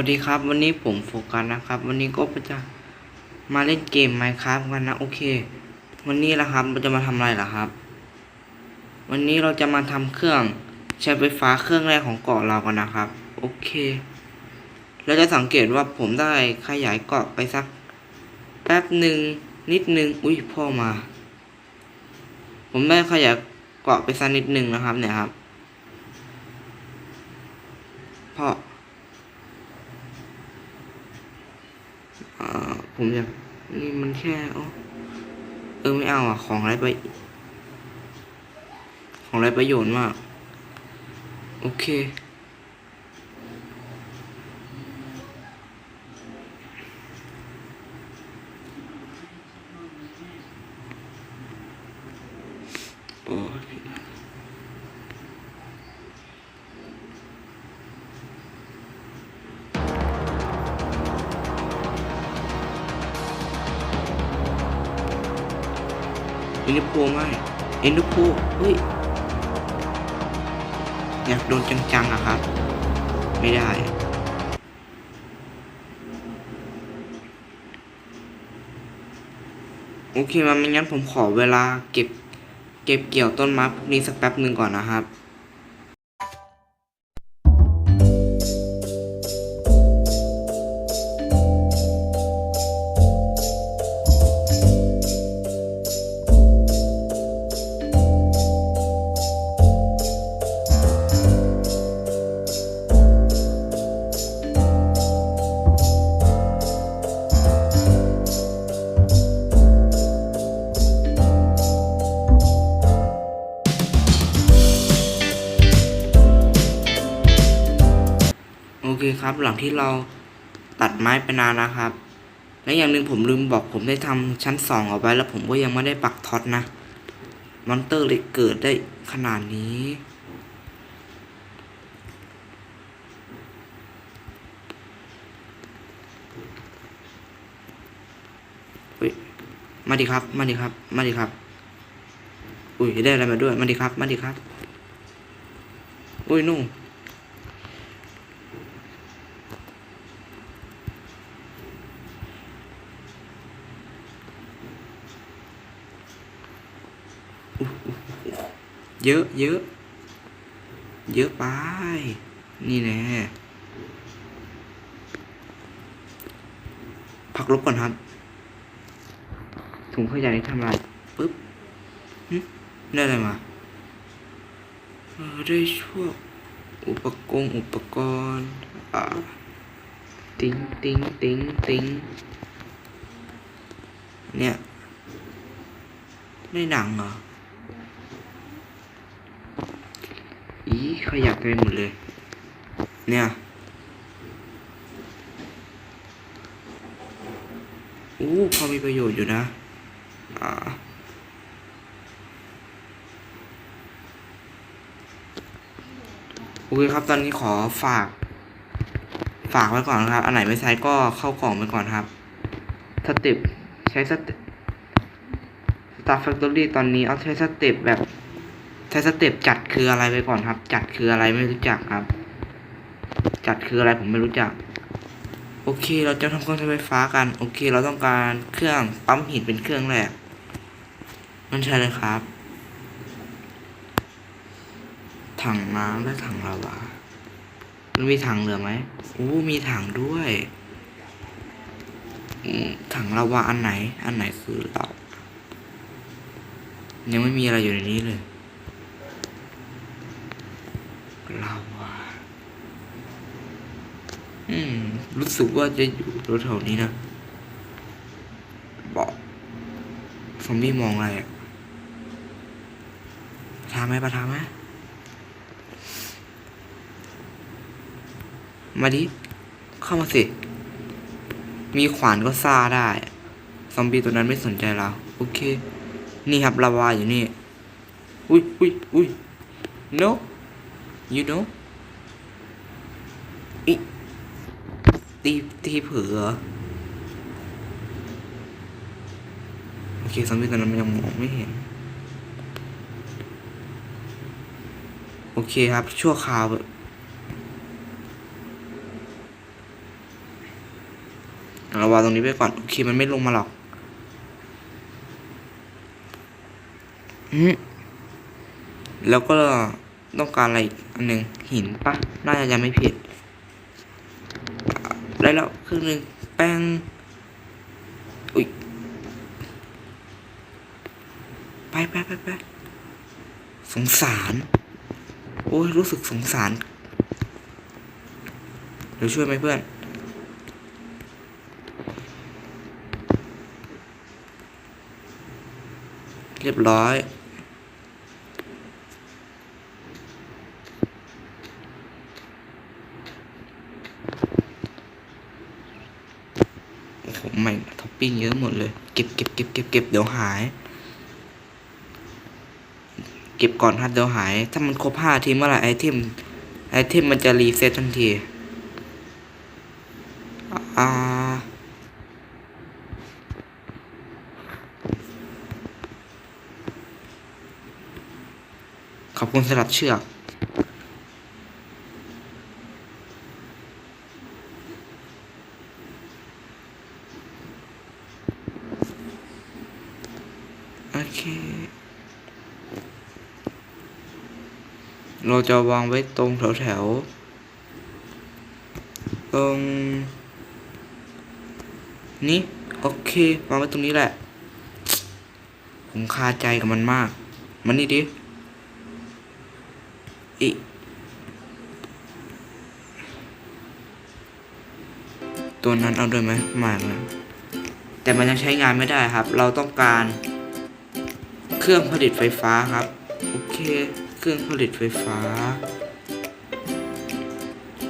วัสดีครับ วันนี้ผมโฟกัสนะครับ วันนี้ก็จะมาเล่นเกม Minecraft กันนะโอเค วันนี้ละครับเราจะมาทำอะไรล่ะครับ วันนี้เราจะมาทำเครื่องใช้ไฟฟ้าเครื่องแรกของเกาะเรากันนะครับ โอเคเราจะสังเกตว่าผมได้ขยายเกาะไปสักแป๊บหนึ่งนิดนึงอุ้ยพ่อมา ผมได้ขยายเกาะไปสักนิดนึงนะครับเนี่ยครับพ่อ อ่า ผมอยากนี่มันแค่เออไม่เอาอะ ของไรไป ของไรประโยชน์มาก โอเค เอ็นดูโพไม่เอ็นดูพูเฮ้ยอยากโดนจังๆอะครับ ไม่ได้ โอเคมาไม่งั้นผมขอเวลาเก็บ เก็บเกี่ยวต้นไม้พวกนี้สักแป๊บหนึ่งก่อนนะครับ ครับ หลังที่เราตัดไม้ไปนานนะครับ และอย่างหนึ่งผมลืมบอกผมได้ทำชั้นสองเอาไว้แล้วผมก็ยังไม่ได้ปักท็อตนะมอนเตอร์เลยเกิดได้ขนาดนี้เฮ้ยมาดิครับ มาดิครับ มาดิครับ อุ้ยได้อะไรมาด้วย มาดิครับ มาดิครับ อุ้ยนู่น เยอะเยอะเยอะไป นี่แน่พักลบก่อนครับ ถุงขยะนี่ทำอะไรปึ๊บได้อะไรมาเออได้ช่วงอุปกรณ์อุปกรณ์อ่าติ้งติ้งติ้งติ้งเนี่ยได้หนังเหรอ อีขยะเต็มหมดเลย เนี่ยอู้พอมีประโยชน์อยู่นะอ่าโอเคครับตอนนี้ขอฝาก ฝากไว้ก่อนนะครับ อันไหนไม่ใช้ก็เข้ากล่องไปก่อนครับสเต็ปใช้สเต็ป Star Factory ตอนนี้เอาใช้สเต็ปแบบ ใช้สเต็ปจัดคืออะไรไปก่อนครับ จัดคืออะไรไม่รู้จักครับ จัดคืออะไรผมไม่รู้จัก โอเค เราจะทำเครื่องใช้ไฟฟ้ากัน โอเค เราต้องการเครื่องปั๊มหินเป็นเครื่องแรก มันใช่เลยครับ ถังน้ำและถังลาวามันมีถังเหลือไหมอู้มีถังด้วยถังลาวาอันไหน อันไหนคือเรายังไม่มีอะไรอยู่ในนี้เลย ลาวาอืม รู้สึกว่าจะอยู่แถวๆนี้นะบอกซอมบี้มองอะไรอะประทาไหมประทาไหมมาดิ เข้ามาสิ มีขวานก็ซ่าได้ ซอมบี้ตัวนั้นไม่สนใจเรา โอเค นี่ครับลาวาอยู่นี่ อุ้ยอุ้ยอุ้ย no you know อิตีตีเผือเหรอโอเคซอมบี้ตอนนั้นมันยังมองไม่เห็น โอเคครับ ชั่วคราววางตรงนี้ไปก่อน โอเค มันไม่ลงมาหรอกอืมแล้วก็ ต้องการอะไรอันหนึ่งหินปะน่าจะยังไม่ผิด ได้แล้วครึ่งหนึ่งแป้งอุ้ยไปไปไปไปสงสาร โอ้ยรู้สึกสงสารเดี๋ยวช่วยไหมเพื่อนเรียบร้อย โอ้โหใหม่ท็อ ปิ้งเยอะหมดเลย เก็บเก็บเก็บเก็บเก็บเดี๋ยวหาย เก็บก่อนครับเดี๋ยวหาย ถ้ามันครบห้าทีเมื่อไหร่ไอเทมไอเทมมันจะรีเซ็ตทันที อ่าขอบคุณสลับเชือก โอเค เรา จะวางไว้ตรงแถวแถวๆตรงนี้โอเควางไว้ตรงนี้แหละ ผมคาใจกับมันมาก มันนี่ดิอีตัวนั้นเอาด้วยไหมไมาแล้วแต่มันยังใช้งานไม่ได้ครับ เราต้องการเครื่องผลิตไฟฟ้าครับ โอเค เครื่องผลิตไฟฟ้า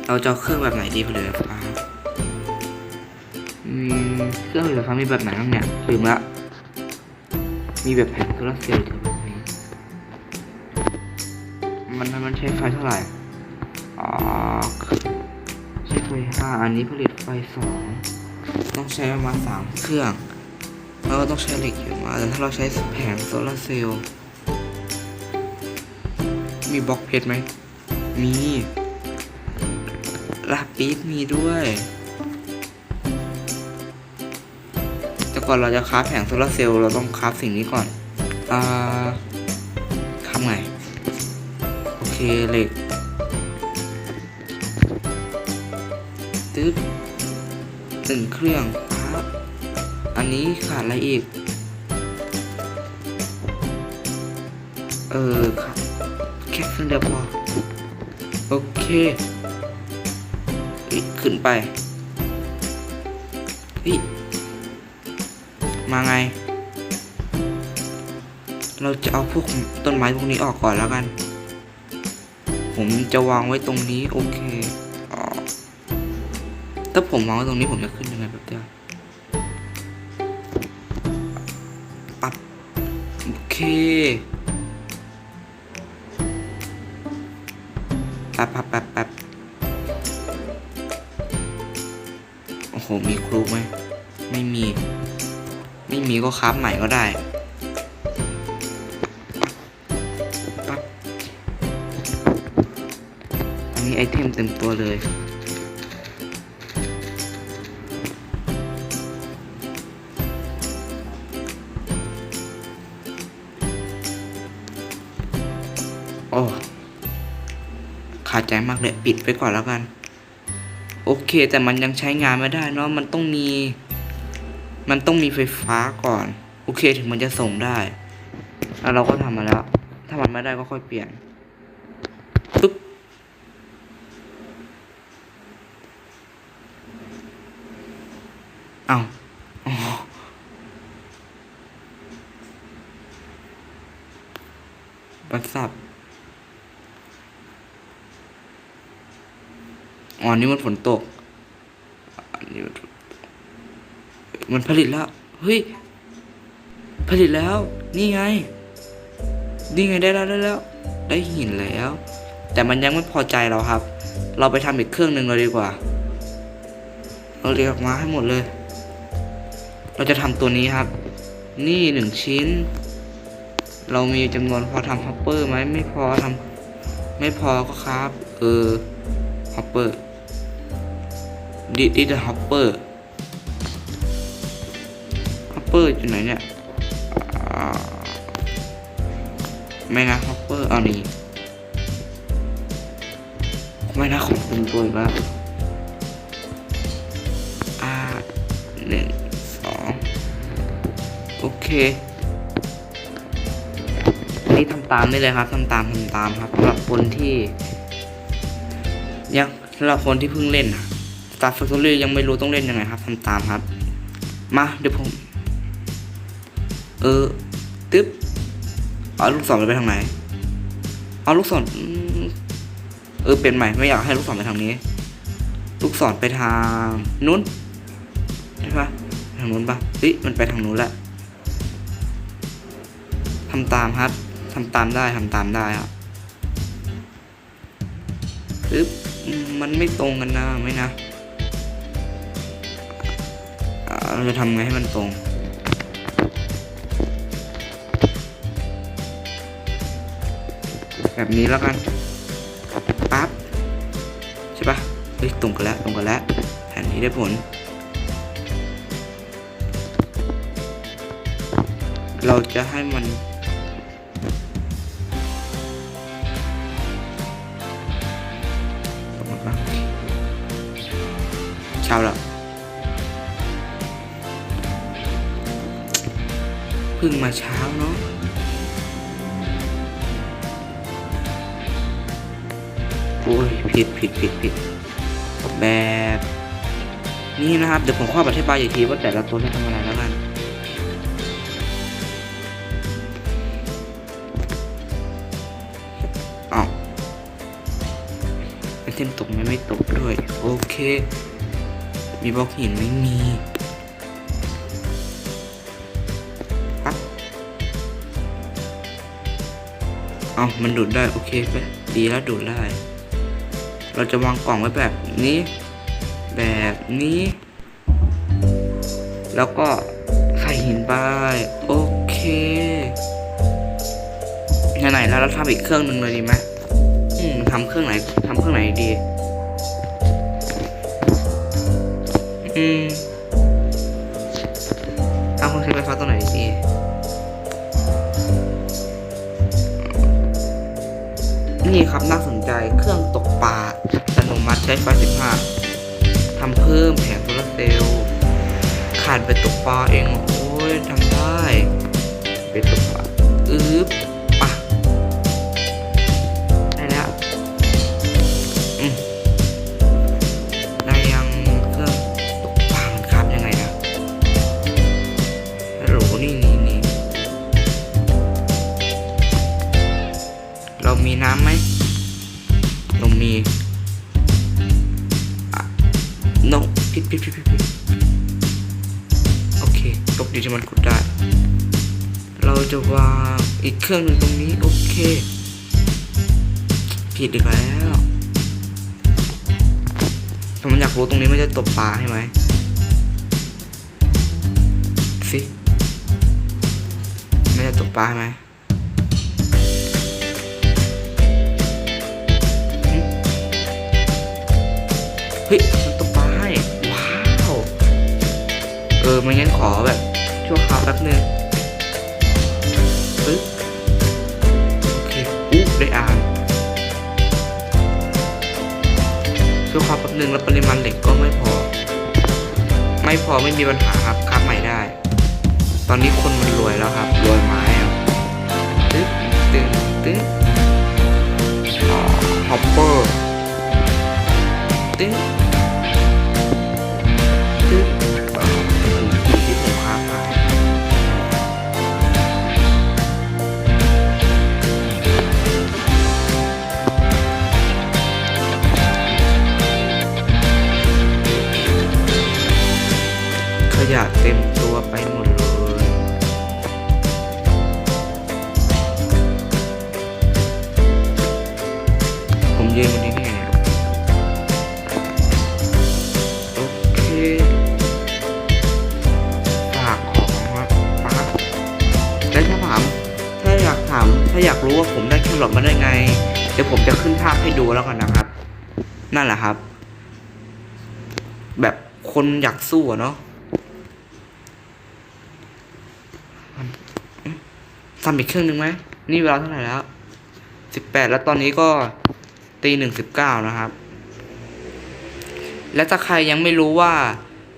เราจะเครื่องแบบไหนดีผลิตไฟฟ้าอืมเครื่องผลิตไฟฟ้ามีแบบไหนบ้างเนี่ยลืมละ มีแบบแผงโซลาร์เซลล์แบบนี้มันมันใช้ไฟเท่าไหร่อ๋อใช้ไฟห้าอันนี้ผลิตไฟสองต้องใช้ประมาณสามเครื่องแล้วก็ต้องใช้เหล็กเยอะมากแต่ถ้าเราใช้แผงโซลาร์เซลล์ มีบล็อกเพชรไหม มีลาปิสมีด้วย แต่ก่อนเราจะคราฟแผงโซลาเซลล์เราต้องคราฟสิ่งนี้ก่อน อ่าทำไง โอเคเหล็กตึ๊บหนึ่งเครื่องครับอันนี้ขาดอะไรอีก เออครับ ค่เครื่งเดียวพอ โอเคขึ้นไปเฮ้ยมาไง เราจะเอาพวกต้นไม้พวกนี้ออกก่อนแล้วกัน ผมจะวางไว้ตรงนี้ โอเคอถ้าผมวางไว้ตรงนี้ผมจะขึ้นยังไงแบบเดียวปับโอเค ป๊บแป๊บแป๊บแป๊บโอ้โห มีครูไหม ไม่มี ไม่มีก็คราบใหม่ก็ได้อันนี้ไอเทมเต็มตัวเลย ขาดใจมากเลยปิดไปก่อนแล้วกัน โอเค แต่มันยังใช้งานไม่ได้เนาะมันต้องมี มันต้องมีไฟฟ้าก่อน โอเคถึงมันจะส่งได้แล้วเราก็ทำมาแล้ว ถ้ามันไม่ได้ก็ค่อยเปลี่ยนปึ๊บเอาบัตสับ อ๋อนี่มันฝนตกนนี้มันมันผลิตแล้ว เฮ้ย ผลิตแล้ว นี่ไง นี่ไงได้แล้วได้แล้ว ได้หินแล้ว แต่มันยังไม่พอใจเราครับ เราไปทำอีกเครื่องหนึ่งเลยดีกว่า เราเรียกมาให้หมดเลย เราจะทำตัวนี้ครับ นี่หนึ่งชิ้น เรามีจำนวนพอทำฮอปเปอร์ไหมไม่พอทำไม่พอก็ครับ เออฮอปเปอร์ ดิดิดฮอปเปอร์ฮอปเปอร์อยู่ไหนเนี่ยไม่นะฮอปเปอร์เอานี่ไม่นะของเป็นตัวอีกแล้วอ่าหนึ่งสองโอเค นี่ทำตามได้เลยครับทำตามทำตามครับสำหรับคนที่ ยังสำหรับคนที่เพิ่งเล่นอะ Star Factory ยังไม่รู้ต้องเล่นยังไงครับทำตามครับ มาเดี๋ยวผม เออ ตึ๊บ เอาลูกศรไปทางไหน เอาลูกศรอืมเออ เป็นใหม่ ไม่อยากให้ลูกศรไปทางนี้ ลูกศรไปทางนู้น ใช่ปะทางนู้นปะเฮ้ยมันไปทางนู้นแหละทำตามครับทำตามได้ทำตามได้ครับปึ๊บมันไม่ตรงกันนะไม่นะ เราจะทำไงให้มันตรงแบบนี้แล้วกันปั๊บใช่ปะเฮ้ยตรงกันแล้วตรงกันแล้วแผนนี้ได้ผล เราจะให้มัน ตรงกันปะเช้าแล้ว พิ่งมาเช้าเนาะโอ้ยผิดผิดผิดผิดแบบนี่นะครับ เดี๋ยวผมข้ออธิบายอีกทีว่าแต่ละตัวให้ทำอะไรแล้วกันอ้าวไอเทมตกไหมไม่ตกด้วย โอเค มีบล็อกหินไม่มี เอามันดูดได้ โอเคไปดีแล้วดูดได้ เราจะวางกล่องไว้แบบนี้ แบบนี้ แล้วก็ใส่หินไปโอเคไหนๆแล้วเราทำอีกเครื่องหนึ่งเลยดีไหมอืมทำเครื่องไหนทำเครื่องไหนดี อืมเอาเครื่องใช้ไฟฟ้าตัวไหน นี่ครับน่าสนใจเครื่องตกปลาอัตโนมัติใช้ไฟ 15ทำเพิ่มแผงโซลาเซลล์ขาดไปตกปลาเองเหรอโอ้ยทำได้ ไปตกปลา อึ๊บ น้ำไหมเรามีอะ no ผิดผิดผิดผิดผิดโอเคตกดีที่มันขุดได้ เราจะวางอีกเครื่องหนึ่งตรงนี้ โอเค ผิดอีกแล้วถ้ามันอยากรู้ตรงนี้ไม่ได้ตบปลาใช่ไหมสิไม่ได้ตบปลาใช่ไหม เฮ้ยมันตกปลาให้ว้าวเออไม่งั้นขอแบบชั่วคราวแป๊บนึงปึ๊บโอเคอุ๊บได้อ่านชั่วคราวแป๊บนึงแล้วปริมาณเหล็กก็ไม่พอ ไม่พอไม่มีปัญหาครับครับใหม่ได้ ตอนนี้คนมันรวยแล้วครับรวยไม้อะตึ๊ดตึ๊ดตึ๊ดอ๋อฮอปเปอร์ ตึ๊ดตึ๊บเอ่อสิ่งที่ผมค้ามาขยะเต็มตัวไปหมดเลยผมยืนบนนี้ากถามถ้าอยากรู้ว่าผมได้แครอทมาได้ไง เดี๋ยวผมจะขึ้นภาพให้ดูแล้วกันนะครับ นั่นแหละครับ แบบคนอยากสู้อะเนาะทำอีกเครื่องหนึ่งไหม นี่เวลาเท่าไหร่แล้วสิบแปดแล้วตอนนี้ก็ตีหนึ่งสิบเก้านะครับ และถ้าใครยังไม่รู้ว่า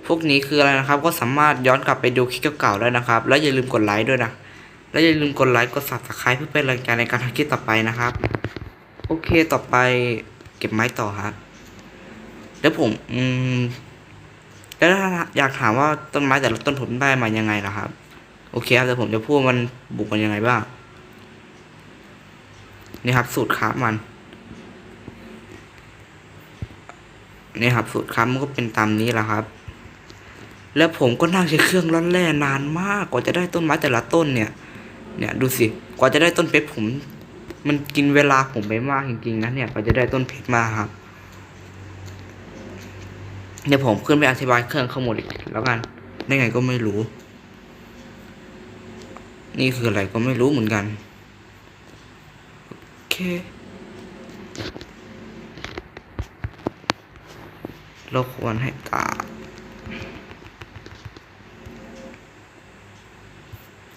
พวกนี้คืออะไรนะครับ ก็สามารถย้อนกลับไปดูคลิปเก่าๆได้นะครับ แล้วอย่าลืมกดไลค์ด้วยนะ และอย่าลืมกดไลค์กด subscribe เพื่อเป็นแรงใจในการทำคลิปต่อไปนะครับ โอเคต่อไปเก็บไม้ต่อครับแล้วผมอืมแล้วถ้าอยากถามว่าต้นไม้แต่ละต้นผมได้มายังไงล่ะครับ โอเคครับเดี๋ยวผมจะพูดมันบุกมันยังไงบ้างนี่ครับ สูตรค้ามันนี่ครับ สูตรค้ามันก็เป็นตามนี้แหละครับ แล้วผมก็นั่งใช้เครื่องร่อนแร่นานมากกว่าจะได้ต้นไม้แต่ละต้นเนี่ย เนี่ยดูสิกว่าจะได้ต้นเพชรผม มันกินเวลาผมไปมากจริงๆนะเนี่ยกว่าจะได้ต้นเพชรมาครับเดี๋ยวผมขึ้นไปอธิบายเครื่องข้างบนอีกแล้วกันได้ไงก็ไม่รู้ นี่คืออะไรก็ไม่รู้เหมือนกันโอเคเราควรให้ตา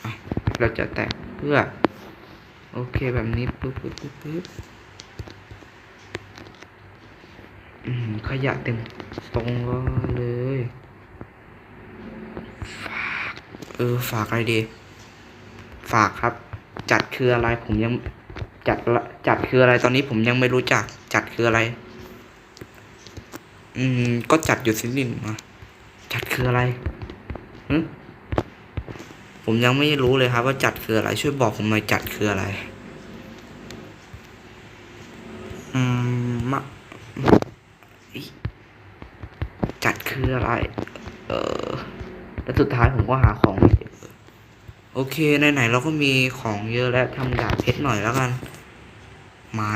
อะ เราจะแตะเพื่อ โอเคแบบนี้ปึ๊บปึ๊บปึ๊บปึ๊บอืมขยะเต็มตรงเลยฝากเออฝากอะไรดี ฝากครับ จัดคืออะไรผมยังจัดละจัดคืออะไรตอนนี้ผมยังไม่รู้จัก จัดคืออะไร อืม ก็จัดอยู่สินินมาจัดคืออะไรหึ ผมยังไม่รู้เลยครับว่าจัดคืออะไร ช่วยบอกผมหน่อยจัดคืออะไร อืมมะจัดคืออะไร เออแล้วสุดท้ายผมก็หาของไม่เจอโอเคไหนๆเราก็มีของเยอะแล้วทำดาบเพชรหน่อยแล้วกัน ไม้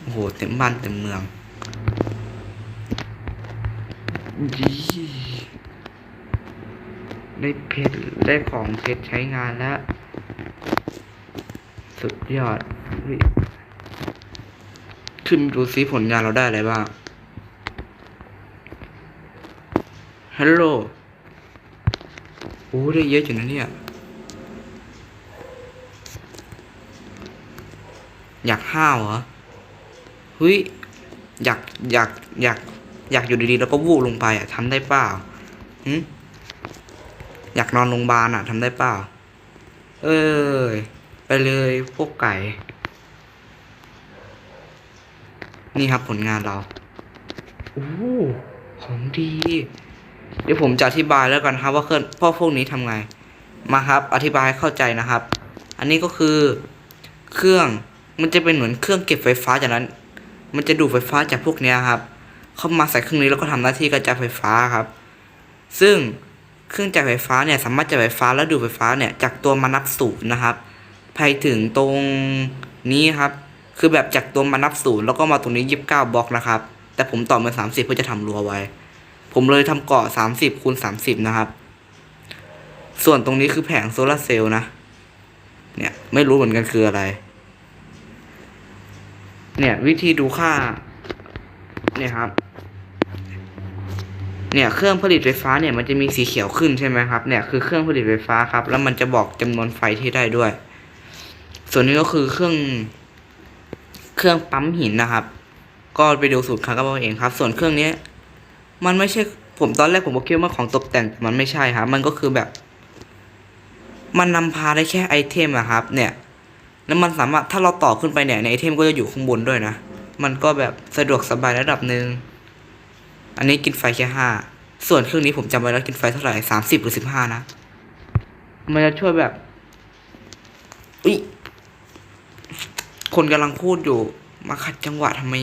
โอ้โหเต็มบ้านเต็มเมืองยี ได้เพชรได้ของเพชรใช้งานแล้ว สุดยอด ขึ้นดูซิผลงานเราได้อะไรบ้าง ฮัลโหล โอ้ ได้เยอะอยู่นะเนี่ย อยากห้าวเหรอเฮ้ย อยาก อยาก อยาก อยากอยู่ดีๆ แล้วก็วูบลงไปอะทำได้เปล่าหึ อยากนอนโรงพยาบาลอะทำได้เปล่า เอ้ย ไปเลยพวกไก่ นี่ครับผลงานเราโอ้ของดี เดี๋ยวผมจะอธิบายแล้วกันครับ ว่าเครื่องพ่อพวกนี้ทำไง มาครับ อธิบายให้เข้าใจนะครับ อันนี้ก็คือเครื่องมันจะเป็นเหมือนเครื่องเก็บไฟฟ้าจากนั้น มันจะดูดไฟฟ้าจากพวกเนี้ยครับ เข้ามาใส่เครื่องนี้แล้วก็ทำหน้าที่กระจายไฟฟ้าครับ ซึ่ง เครื่องจ่ายไฟฟ้าเนี่ยสามารถจ่ายไฟฟ้าและดูดไฟฟ้าเนี่ยจากตัวมานับศูนย์นะครับไปถึงตรงนี้ครับ คือแบบจากตัวมานับศูนย์แล้วก็มาตรงนี้ยีิบเก้าบล็อกนะครับ แต่ผมต่อมาสามสิบเพื่อจะทำรั้วไว้ ผมเลยทำเกาะสามสิบคูณสามสิบนะครับ ส่วนตรงนี้คือแผงโซลาร์เซลล์นะ เนี่ยไม่รู้เหมือนกันคืออะไร เนี่ยวิธีดูค่า เนี่ยครับ เนี่ยเครื่องผลิตไฟฟ้าเนี่ยมันจะมีสีเขียวขึ้นใช่ไหมครับเนี่ยคือเครื่องผลิตไฟฟ้าครับ แล้วมันจะบอกจำนวนไฟที่ได้ด้วย ส่วนนี้ก็คือเครื่อง เครื่องปั๊มหินนะครับ ก็ไปดูสูตรครับก็เอาเองครับ ส่วนเครื่องนี้มันไม่ใช่ผมตอนแรกผมก็คิดว่าของตกแต่งแต่มันไม่ใช่ครับมันก็คือแบบ มันนำพาได้แค่ไอเทมอะครับ เนี่ย แล้วมันสามารถถ้าเราต่อขึ้นไปเนี่ยในไอเทมก็จะอยู่ข้างบนด้วยนะมันก็แบบสะดวกสบายระดับหนึ่ง อันนี้กินไฟแค่ห้า ส่วนเครื่องนี้ผมจำไว้แล้วกินไฟเท่าไหร่สามสิบหรือสิบห้านะ มันจะช่วยแบบ อุ้ย คนกำลังพูดอยู่ มาขัดจังหวะทำไม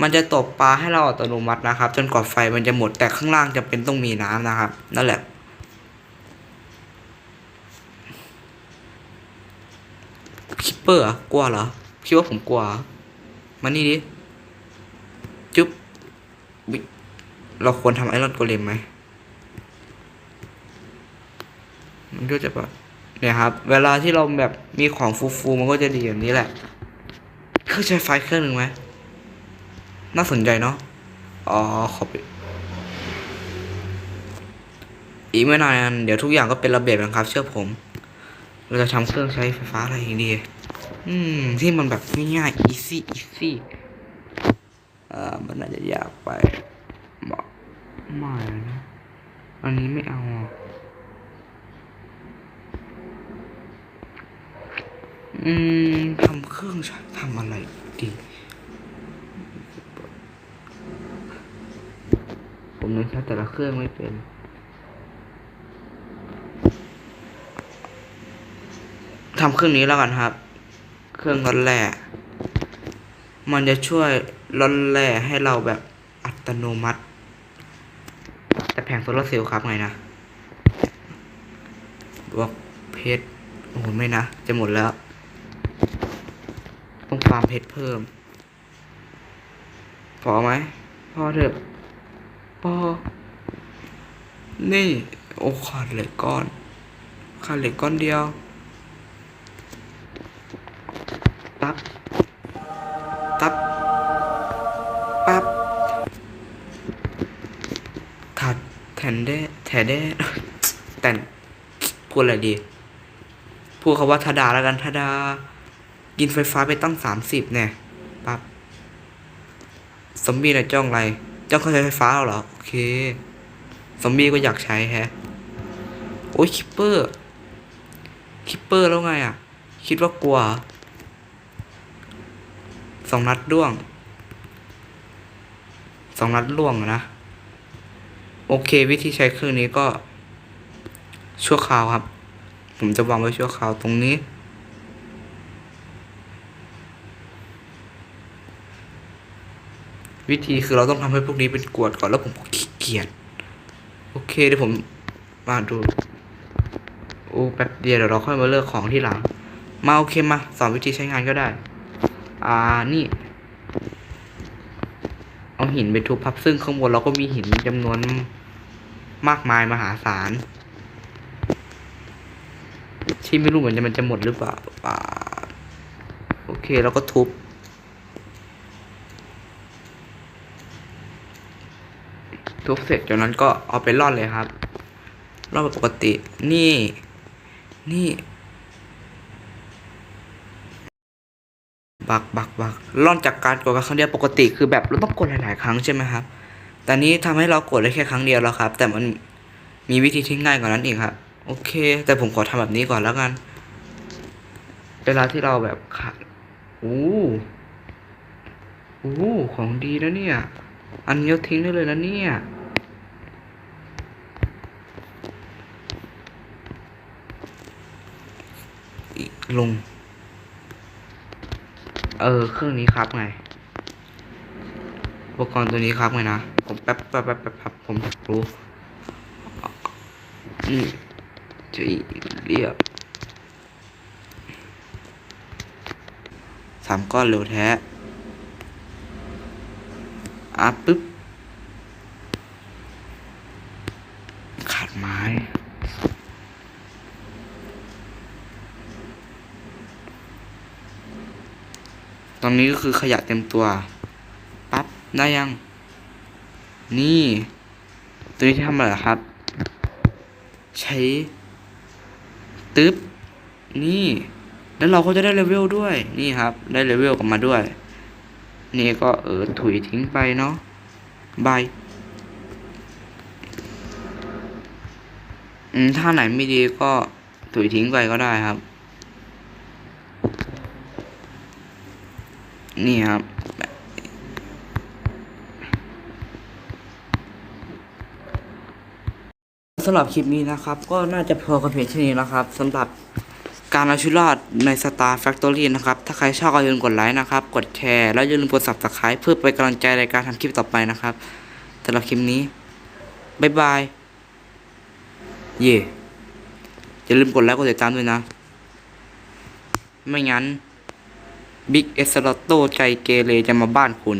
มันจะตบปลาให้เราอัตโนมัตินะครับ จนกว่าไฟมันจะหมด แต่ข้างล่างจะเป็นต้องมีน้ำนะครับ นั่นแหละคิปเปอร์เหรอกลัวเหรอ คิดว่าผมกลัว มานี่ดิ จุ๊บวิ เราควรทำไอรอนโกเลมไหมมันก็จะแบบเนี่ยครับ เวลาที่เราแบบมีของฟูๆมันก็จะดีแบบนี้แหละเครื่องใช้ไฟเครื่องหนึ่งไหมน่าสนใจเนาะอ๋อขอไปอีกไม่นานเดี๋ยวทุกอย่างก็เป็นระเบียบนะครับ เชื่อผม เราจะทำเครื่องใช้ไฟฟ้าอะไรอย่างดีอืม ที่มันแบบง่ายๆ easy easy อ่อมันน่าจะยากไป ไม่นะอันนี้ไม่เอาอะอืมทำเครื่องใช้ทำอะไรดีผมยังใช้แต่ละเครื่องไม่เป็นทำเครื่องนี้แล้วกันครับ เครื่องร้อนแร่มันจะช่วยร้อนแร่ให้เราแบบอัตโนมัติ แต่แผงโซลาร์เซลล์ครับไงนะบวกเพชรโอ้โหไม่นะ จะหมดแล้ว ต้องฟาร์มเพชรเพิ่ม พอไหมพอเถอะพอ นี่ โอ้ขาดเหล็กก้อนขาดเหล็กก้อนเดียว แทนได้แต่พูดอะไรดี พูดคาว่าทดาแล้วกันทดา กินไฟฟ้าไปตั้งสามสิบเนี่ยปั๊บซอมบี้นะจ้องอะไร จ้องเขาใช้ไฟฟ้าเหรอ โอเคซอมบี้ก็อยากใช้แฮะ โอ้ยคิปเปอร์ คิปเปอร์แล้วไงอะ คิดว่ากลัว สองนัดร่วง สองนัดร่วงนะ โอเค วิธีใช้เครื่องนี้ก็ชั่วคราวครับ ผมจะวางไว้ชั่วคราวตรงนี้ วิธีคือเราต้องทำให้พวกนี้เป็นกรวดก่อนแล้วผมก็ขี้เกียจโอเคเดี๋ยวผมมาดูโอ้แป๊บเดียวเดี๋ยวเราค่อยมาเลือกของที่หลัง มาโอเคมาสอนวิธีใช้งานก็ได้ อ่านี่ เอาหินไปทุบพับซึ่งข้างบนเราก็มีหินจำนวน มากมายมหาศาลที่ไม่รู้เหมือนจะมันจะหมดหรือเปล่าาโอเคเราก็ทุบทุบเสร็จจากนั้นก็เอาไปร่อนเลยครับร่อนแบบปกตินี่ นี่บักบักบักล่อนจากการกดครั้งเดียวปกติคือแบบเราต้องกดหลายๆครั้งใช่ไหมครับ แต่นี้ทำให้เรากดได้แค่ครั้งเดียวแล้วครับ แต่มันมีวิธีที่ง่ายกว่านั้นอีกครับ โอเค แต่ผมขอทำแบบนี้ก่อนแล้วกัน เวลาที่เราแบบขาดอู้อู้ของดีนะเนี่ย อันนี้ทิ้งได้เลยนะเนี่ยลง เออ เครื่องนี้ครับไง อุปกรณ์ตัวนี้ครับไงนะ ผมแป๊บแป๊บแป๊บแป๊บแป๊บผมรู้นี่จะเรียบสามก้อนเร็วแท้อะปึ๊บ ขาดไม้ตอนนี้ก็คือขยะเต็มตัว ได้ยัง นี่ตัวนี้ที่ทำอะไรครับ ใช้ตึ๊บนี่ แล้วเราก็จะได้เลเวลด้วย นี่ครับ ได้เลเวลกลับมาด้วย นี่ก็เออถุยทิ้งไปเนาะบายอืมถ้าไหนไม่ดีก็ถุยทิ้งไปก็ได้ครับ นี่ครับ สำหรับคลิปนี้นะครับ ก็น่าจะพอกันเพียงเท่นี้นะครับสำหรับการเอาชีวิตรอดใน Star Factory นะครับ ถ้าใครชอบก็อย่าลืมกดไลค์นะครับ กดแชร์ แล้วอย่าลืมกด Subscribe เพื่อเป็นกำลังใจในการทำคลิปต่อไปนะครับสำหรับคลิปนี้ บ๊ายบาย เย่อย่าลืมกดไลค์กดติดตามด้วยนะ ไม่งั้นบิ๊กเอสโลโตใจเกเรจะมาบ้านคุณ